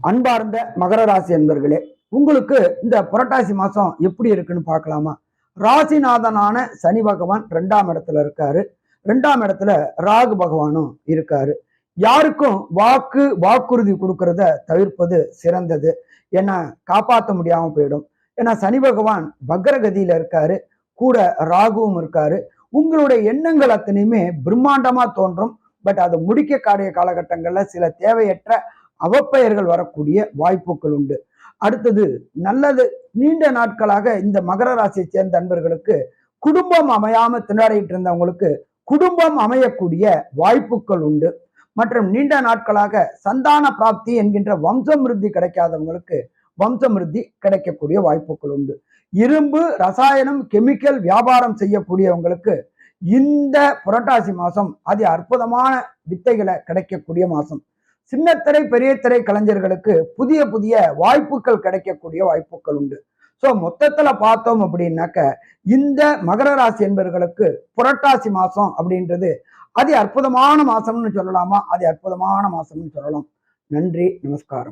அன்பார்ந்த மகர ராசி என்பர்களே உங்களுக்கு இந்த புரட்டாசி மாசம் எப்படி இருக்குன்னு பார்க்கலாமா? ராசிநாதனான சனி பகவான் ரெண்டாம் இடத்துல இருக்காரு. ரெண்டாம் இடத்துல ராகு பகவானும் இருக்காரு. யாருக்கும் வாக்கு வாக்குறுதி கொடுக்கறத தவிர்ப்பது சிறந்தது. ஏன்னா காப்பாற்ற முடியாம போயிடும். ஏன்னா சனி பகவான் பக்ரகதியில இருக்காரு. கூட ராகுவும் இருக்காரு. உங்களுடைய எண்ணங்கள் அத்தனையுமே பிரம்மாண்டமா தோன்றும். பட் அதை முடிக்க காடிய காலகட்டங்கள்ல சில தேவையற்ற அவப்பெயர்கள் வரக்கூடிய வாய்ப்புகள் உண்டு. அடுத்தது நல்லது நீண்ட நாட்களாக இந்த மகர ராசியை சேர்ந்த அன்பர்களுக்கு குடும்பம் அமையாம திண்டாடிட்டு இருந்தவங்களுக்கு குடும்பம் அமையக்கூடிய வாய்ப்புகள் உண்டு. மற்றும் நீண்ட நாட்களாக சந்தான பிராப்தி என்கின்ற வம்சமிருத்தி கிடைக்காதவங்களுக்கு வம்சமிருத்தி கிடைக்கக்கூடிய வாய்ப்புகள் உண்டு. இரும்பு ரசாயனம் கெமிக்கல் வியாபாரம் செய்யக்கூடியவங்களுக்கு இந்த புரட்டாசி மாசம் அதி அற்புதமான வித்தைகளை கிடைக்கக்கூடிய மாசம் சின்னத்திரை பெரிய திரை கலைஞர்களுக்கு புதிய புதிய வாய்ப்புகள் கிடைக்கக்கூடிய வாய்ப்புகள் உண்டு. ஸோ மொத்தத்துல பார்த்தோம் அப்படின்னாக்க இந்த மகர ராசி என்பவர்களுக்கு புரட்டாசி மாசம் அப்படின்றது அது அற்புதமான மாசம்னு சொல்லலாமா? அது அற்புதமான மாசம்னு சொல்லலாம். நன்றி நமஸ்காரம்.